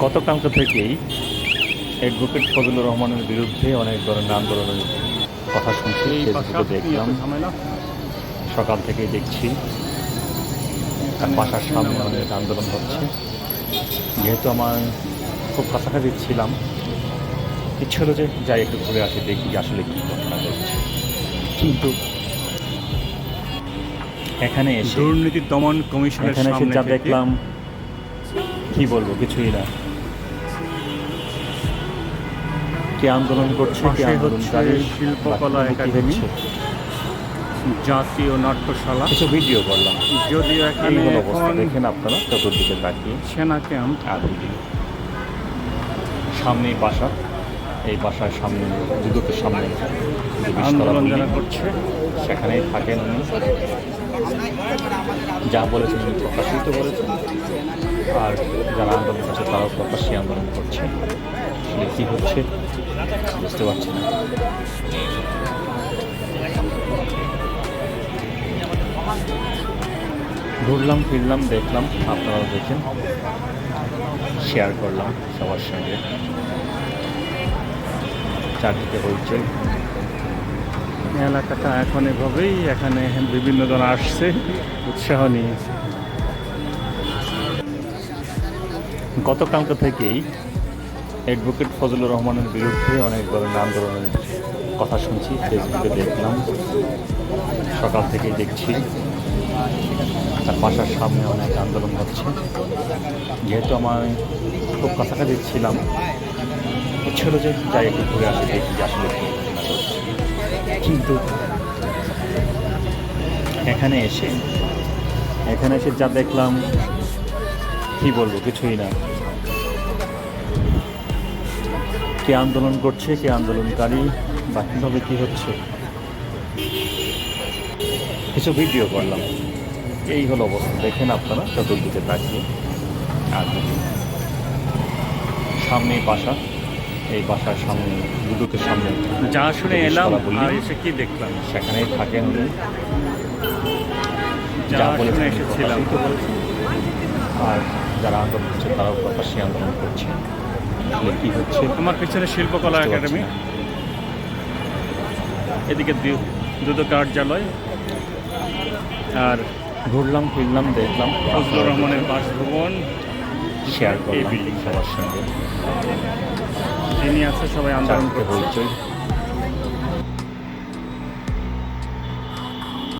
গতকালকে থেকেই অ্যাডভোকেট ফজলুর রহমানের বিরুদ্ধে অনেক ধরনের আন্দোলনের কথা শুনছি ফেসবুকে দেখলাম। সকাল থেকেই দেখছি তার বাসার সামনে অনেক আন্দোলন হচ্ছে। যেহেতু আমার খুব কাছাকাছি ছিলাম ইচ্ছে হলো যে যাই একটু ঘুরে আসি দেখি আসলে কী ঘটনা ঘটছে। কিন্তু এখানে এসে দুর্নীতি দমন কমিশনের এখানে এসে যা দেখলাম কি বলব কিছুই না। কে আন্দোলন করছে কে আন্দোলনকারী শিল্পকলা একাডেমি। জাতীয় নাট্যশালা। কিছু ভিডিও করলাম যদিও এখানে এখন দেখেন আপনারা চতুর্দিকে তাকিয়ে। সেনা ক্যাম্প। আর সামনেই বাসা এই বাসার সামনে দুদকের সামনে আন্দোলন যারা করছে। সেখানেই থাকেন উনি। যা বলেছেন উনি প্রকাশিত বলেছেন। আর যারা আন্দোলন করছে তারাও প্রকাশ্যে আন্দোলন করছে। আসলে কী হচ্ছে? বুঝতে পারছি না। ঘুরলাম, ফিরলাম, দেখলাম, আপনারাও দেখেন। শেয়ার করলাম সবার সঙ্গে। চারদিকে হইচই। এলাকাটা এখন এভাবেই, এখানে বিভিন্ন জন আসছে, উৎসাহ নিয়ে গতকালকে থেকেই অ্যাডভোকেট ফজলুর রহমানের বিরুদ্ধে অনেক ধরনের আন্দোলনের কথা শুনছি, ফেসবুকে দেখলাম। সকাল থেকেই দেখছি তার বাসার সামনে অনেক আন্দোলন হচ্ছে। যেহেতু আমার খুব কাছাকাছি ছিলাম হলো যে যাই একটু ঘুরে আসি, দেখি আসলে কিন্তু এখানে এসে এখানে এসে যা দেখলাম, কি বলব, কিছুই না। কে আন্দোলন করছে কে আন্দোলনকারী বা কীভাবে কী হচ্ছে? কিছু ভিডিও করলাম। এই হলো অবস্থা। দেখেন আপনারা চতুর্দিকে তাকিয়ে। আর। সামনেই বাসা। এই বাসার সামনে দুদকের সামনে। যা শুনে এলাম আর এসে কি দেখলাম? সেখানেই থাকেন। যা বলেছেন এসেছিলাম। আর যারা আন্দোলন করছে তারাও প্রকাশ্যে আন্দোলন করছে। কী হচ্ছে? আমার পিছনে শিল্পকলা একাডেমি। এদিকে দুটো কার্যালয়। আর ঘুরলাম ফিরলাম দেখলাম। ফজলুর রহমানের বাসভবন। শেয়ার করলাম সবার সঙ্গে। তিনি আছে সবাই আন্দোলন হইচই।